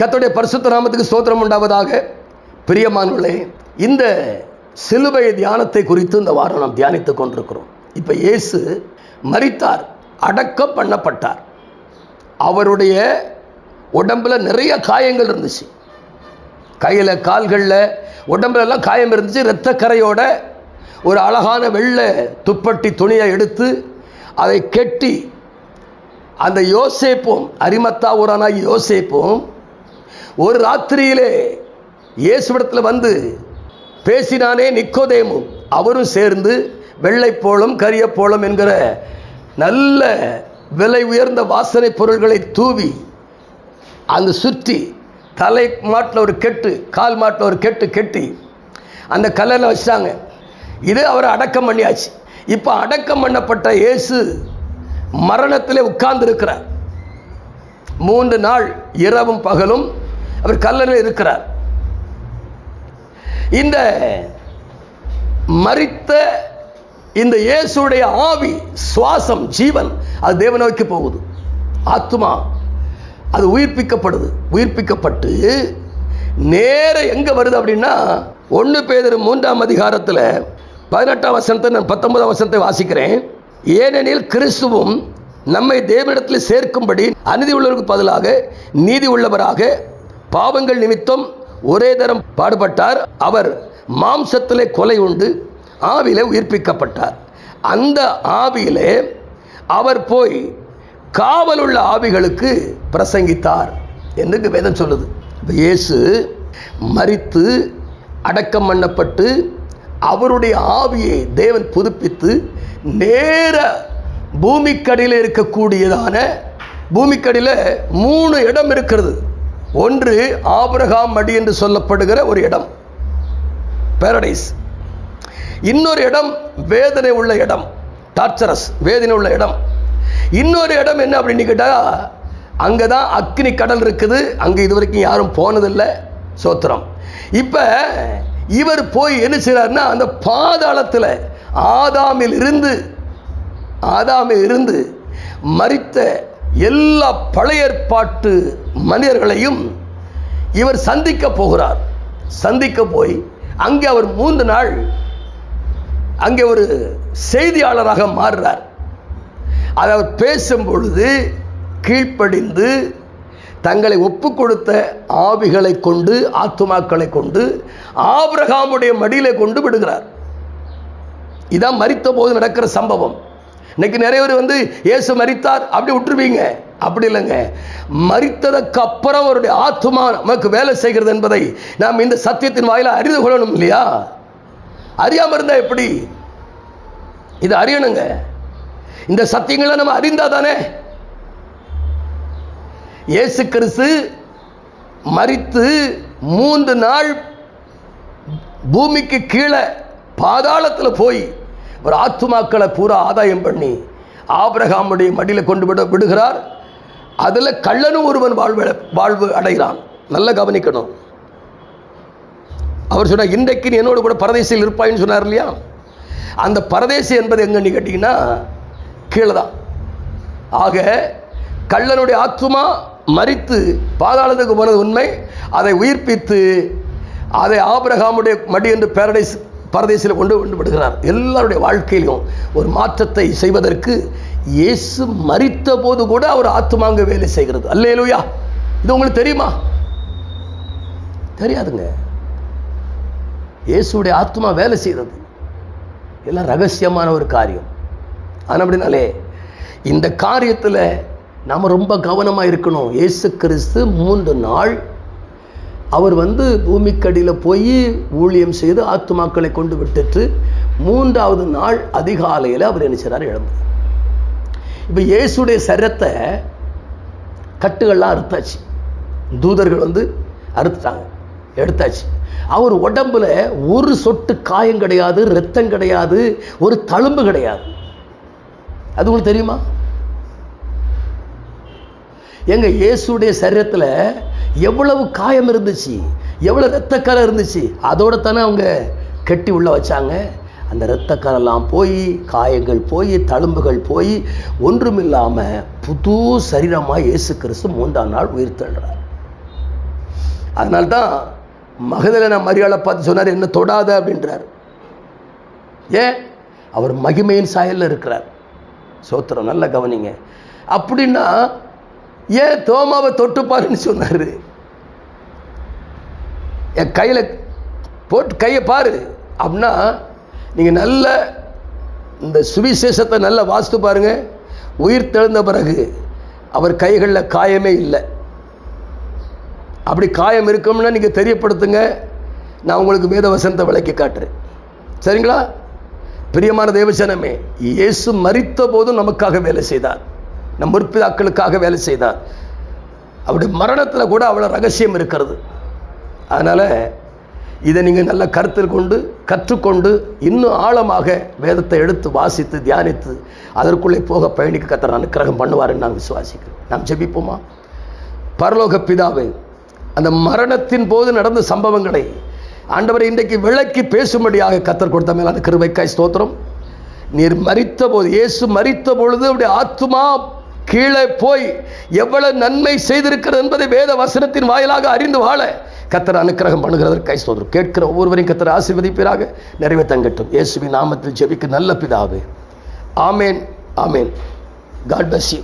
கத்துடைய பரிசுத்த நாமத்துக்கு ஸ்தோத்திரம் உண்டாவதாக. பிரியமானவர்களே இந்த சிலுவை தியானத்தை குறித்து இந்த வாரம் நாம் தியானித்துக் கொண்டிருக்கிறோம். இப்போ இயேசு மறித்தார் அடக்கம் பண்ணப்பட்டார். அவருடைய உடம்புல நிறைய காயங்கள் இருந்துச்சு. கையில் கால்களில் உடம்புல எல்லாம் காயம் இருந்துச்சு. இரத்த கரையோட ஒரு அழகான வெள்ளை துப்பட்டி துணியை எடுத்து அதை கெட்டி அந்த யோசேப்பும் அரிமத்தா ஊரானாகி யோசேப்பும் ஒரு ராத்திரியிலே இயேசுவிடத்தில் வந்து பேசினானே நிக்கோதேமும் அவரும் சேர்ந்து வெள்ளைப்போளம் கரியப்போளம் என்கிற நல்ல விலை உயர்ந்த வாசனை பொருள்களை தூவி அந்த சுற்றி தலை மாட்டில் ஒரு கெட்டு கால் மாட்டில் ஒரு கெட்டு கெட்டி அந்த கல்லில் வச்சாங்க இது அவரை அடக்கம் பண்ணியாச்சு. இப்போ அடக்கம் பண்ணப்பட்ட இயேசு மரணத்திலே உட்கார்ந்து இருக்கிறார் மூன்று நாள் இரவும் பகலும் அவர் கல்லறையில் இருக்கிறார். இந்த மரித்த இந்த இயேசுடைய ஆவி சுவாசம் ஜீவன் அது தேவ நோக்கி போகுது. ஆத்மா அது உயிர்ப்பிக்கப்படுது. உயிர்ப்பிக்கப்பட்டு நேர எங்கே வருது அப்படின்னா ஒன்று பேதர் மூன்றாம் அதிகாரத்தில் பதினெட்டாம் வசனத்தை நான் பத்தொன்பதாம் வசனத்தை வாசிக்கிறேன். ஏனெனில் கிறிஸ்துவும் நம்மை தேவனிடத்தில் சேர்க்கும்படி அநீதி உள்ளவருக்கு பதிலாக நீதி உள்ளவராக பாவங்கள் நிமித்தம் ஒரே தரம் பாடுபட்டார். அவர் மாம்சத்திலே கொலை உண்டு ஆவியிலே உயிர்ப்பிக்கப்பட்டார். அந்த ஆவியிலே அவர் போய் காவலுள்ள ஆவிகளுக்கு பிரசங்கித்தார் என்று வேதம் சொல்லுது. இயேசு மரித்து அடக்கம் பண்ணப்பட்டு அவருடைய ஆவியை தேவன் புதுப்பித்து நேர பூமிக்கடியில் இருக்கக்கூடியதான பூமிக்கடியில் மூணு இடம் இருக்கிறது. ஒன்று ஆபிரகாம் மடி என்று சொல்லப்படுகிற ஒரு இடம் பேரடைஸ் இன்னொரு இடம் வேதனை உள்ள இடம் டார்ச்சரஸ் வேதனை உள்ள இடம். இன்னொரு இடம் என்ன அப்படின்னு கேட்டால் அங்கே தான் அக்னி கடல் இருக்குது அங்கே இது வரைக்கும் யாரும் போனதில்லை சோத்திரம். இப்போ இவர் போய் என்ன செய்கிறாருன்னா அந்த பாதாளத்தில் ஆதாமில் இருந்து ஆதாமில் இருந்து மறித்த எல்லா பழைய ஏற்பாட்டு மனிதர்களையும் இவர் சந்திக்க போகிறார். சந்திக்க போய் அங்கே அவர் மூன்று நாள் அங்கே ஒரு செய்தியாளராக மாறுறார். அதை அவர் பேசும் பொழுது கீழ்ப்படிந்து தங்களை ஒப்பு கொடுத்த ஆவிகளை கொண்டு ஆத்துமாக்களை கொண்டு ஆபிரகாமுடைய மடியிலே கொண்டு விடுகிறார். இதான் மறித்த போது நடக்கிற சம்பவம். இன்னைக்கு நிறைய பேர் வந்து இயேசு மறித்தார் அப்படி விட்டுருவீங்க. அப்படி இல்லைங்க. மறித்ததுக்கு அப்புறம் அவருடைய ஆத்மா நமக்கு வேலை செய்கிறது என்பதை நாம் இந்த சத்தியத்தின் வாயில அறிந்து கொள்ளணும் இல்லையா? அறியாம இருந்தா எப்படி? இது அறியணுங்க. இந்த சத்தியங்களை நம்ம அறிந்தா தானே இயேசு கிறிஸ்து மறித்து மூன்று நாள் பூமிக்கு கீழே பாதாளத்தில் போய் ஒரு ஆத்துமாக்களை பூரா ஆதாயம் பண்ணி ஆபிரகாமுடைய மடியில் கொண்டு விட விடுகிறார். அதில் கள்ளனும் ஒருவன் வாழ்வு வாழ்வு அடைகிறான். நல்லா கவனிக்கணும். அவர் சொன்னார் இன்றைக்கு நீ என்னோடு கூட பரதேசியில் இருப்பாயின்னு சொன்னார் இல்லையா? அந்த பரதேசி என்பது எங்கன்னு கேட்டிங்கன்னா கீழே தான். ஆக கள்ளனுடைய ஆத்துமா மறித்து பாதாளத்துக்கு போனது உண்மை. அதை உயிர்ப்பித்து அதை ஆபிரகாமுடைய மடி என்று பேரடைஸ் பரதேசில் கொண்டு வந்து விடுகிறார். எல்லாருடைய வாழ்க்கையிலும் ஒரு மாற்றத்தை செய்வதற்கு இயேசு மறித்த போது கூட அவர் ஆத்துமாங்க வேலை செய்கிறது. அல்லேலுயா. இது உங்களுக்கு தெரியுமா? தெரியாதுங்க. இயேசுடைய ஆத்மா வேலை செய்கிறது. எல்லாம் ரகசியமான ஒரு காரியம். ஆனால் அப்படின்னாலே இந்த காரியத்தில் நாம் ரொம்ப கவனமாக இருக்கணும். இயேசு கிறிஸ்து மூன்று நாள் அவர் வந்து பூமிக்கடியில் போய் ஊழியம் செய்து ஆத்துமாக்களை கொண்டு விட்டுட்டு மூன்றாவது நாள் அதிகாலையில் அவர் என்ன செய்கிறார் எழும்பு இப்போ இயேசுடைய சரத்தை கட்டுகள்லாம் அறுத்தாச்சு. தூதர்கள் வந்து அறுத்துட்டாங்க. எடுத்தாச்சு. அவர் உடம்புல ஒரு சொட்டு காயம் கிடையாது ரத்தம் கிடையாது ஒரு தழும்பு கிடையாது. அது உங்களுக்கு தெரியுமா? எங்க இயேசுடைய சரீரத்தில் எவ்வளவு காயம் இருந்துச்சு எவ்வளவு ரத்தக்கரை இருந்துச்சு அதோட தானே அவங்க கெட்டி உள்ள வச்சாங்க. அந்த இரத்தக்கரெல்லாம் போய் காயங்கள் போய் தழும்புகள் போய் ஒன்றுமில்லாமல் புது சரீரமாக இயேசு கிறிஸ்து மூன்றாம் நாள் உயிர் தழுறார் அதனால்தான் மகதலேனா மரியாதை பார்த்து சொன்னார் என்ன தொடாத அப்படின்றார். ஏன்? அவர் மகிமையின் சாயலில் இருக்கிறார். சோத்திரம் நல்ல கவனிங்க. அப்படின்னா ஏன் தோமாவை தொட்டுப்பாருன்னு சொன்னார்? என் கையில் போட்டு கையை பாரு. அப்படின்னா நீங்கள் நல்ல இந்த சுவிசேஷத்தை நல்லா வாசித்து பாருங்க. உயிர் தெழுந்த பிறகு அவர் கைகளில் காயமே இல்லை. அப்படி காயம் இருக்கும்னா நீங்கள் தெரியப்படுத்துங்க. நான் உங்களுக்கு வேத வசனத்தை விளக்கி காட்டுறேன். சரிங்களா? பிரியமான தேவசனமே இயேசு மறித்த போதும் நமக்காக வேலை செய்தார். நம் முற்பிதாக்களுக்காக வேலை செய்தார். அவருடைய மரணத்தில் கூட அவ்வளோ ரகசியம் இருக்கிறது. அதனால் இதை நீங்கள் நல்ல கருத்தில் கொண்டு கற்றுக்கொண்டு இன்னும் ஆழமாக வேதத்தை எடுத்து வாசித்து தியானித்து அதற்குள்ளே போக பயணிக்க கத்தர் அனுக்கிரகம் பண்ணுவாருன்னு நான் விசுவாசிக்கிறேன். நாம் ஜெபிப்போமா? பரலோக பிதாவை அந்த மரணத்தின் போது நடந்த சம்பவங்களை ஆண்டவரை இன்றைக்கு விளக்கி பேசும்படியாக கத்தர் கொடுத்த மேலான கிருபைக்காய் ஸ்தோத்திரம். நீர் மறித்த போது இயேசு மறித்த பொழுது அப்படி ஆத்துமா கீழே போய் எவ்வளவு நன்மை செய்திருக்கிறது என்பதை வேத வசனத்தின் வாயிலாக அறிந்து வாழ கத்தர் அனுக்கிரகம் பண்ணுகிறதற்கு கை சோதரும். கேட்கிற ஒவ்வொருவரையும் கத்தர் ஆசீர்வதிப்பீராக. நிறைவே தங்கட்டும். இயேசுவின் நாமத்தில் ஜெபிக்கு நல்ல பிதாவே. ஆமேன் ஆமேன். God bless you